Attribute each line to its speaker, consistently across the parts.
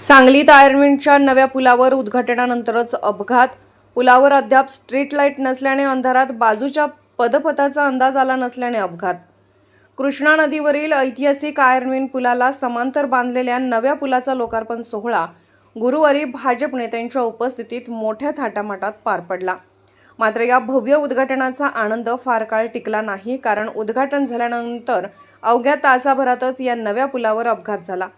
Speaker 1: सांगलीत आयर्नविनच्या नव्या पुलावर उद्घाटनानंतरच अपघात. पुलावर अद्याप स्ट्रीट लाइट नसल्याने अंधारात बाजूच्या पदपथाचा अंदाज आला नसल्याने अपघात. कृष्णा नदीवरील ऐतिहासिक आयर्नविन पुलाला समांतर बांधलेल्या नव्या पुलाचा लोकार्पण सोहळा गुरुवारी भाजप नेत्यांच्या उपस्थितीत मोठ्या थाटामाटात पार पडला. मात्र या भव्य उद्घाटनाचा आनंद फार काळ टिकला नाही कारण उद्घाटन झाल्यानंतर अवघ्या तासाभरातच या नव्या पुलावर अपघात झाला.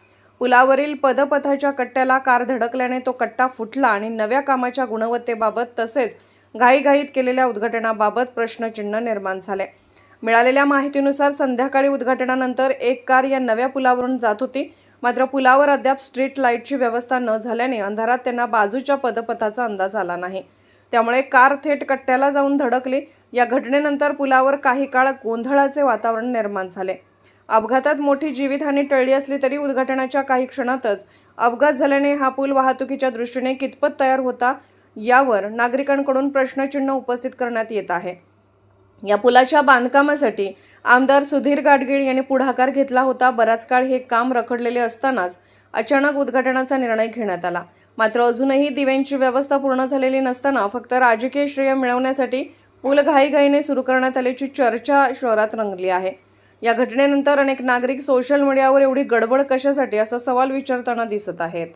Speaker 1: पुलावरील पदपथाच्या कट्ट्याला कार धडकल्याने तो कट्टा फुटला आणि नव्या कामाच्या गुणवत्तेबाबत तसेच घाईघाईत केलेल्या उद्घाटनाबाबत प्रश्नचिन्ह निर्माण झाले. मिळालेल्या माहितीनुसार संध्याकाळी उद्घाटनानंतर एक कार या नव्या पुलावरून जात होती. मात्र पुलावर अद्याप स्ट्रीट लाईटची व्यवस्था न झाल्याने अंधारात त्यांना बाजूच्या पदपथाचा अंदाज आला नाही. त्यामुळे कार थेट कट्ट्याला जाऊन धडकली. या घटनेनंतर पुलावर काही काळ गोंधळाचे वातावरण निर्माण झाले. अपघातात मोठी जीवितहानी टळली असली तरी उद्घाटनाच्या काही क्षणातच अपघात झाल्याने हा पूल वाहतुकीच्या दृष्टीने कितपत तयार होता यावर नागरिकांकडून प्रश्नचिन्ह उपस्थित करण्यात येत आहे. या पुलाच्या बांधकामासाठी आमदार सुधीर गाडगीळ यांनी पुढाकार घेतला होता. बराच काळ हे काम रखडलेले असतानाच अचानक उद्घाटनाचा निर्णय घेण्यात आला. मात्र अजूनही दिव्यांची व्यवस्था पूर्ण झालेली नसताना फक्त राजकीय श्रेय मिळवण्यासाठी पूल घाईघाईने सुरू करण्यात आल्याची चर्चा शहरात रंगली आहे. या घटनेनंतर अनेक नागरिक सोशल मीडियावर एवढी गडबड कशासाठी? असा सवाल विचारताना दिसत आहेत.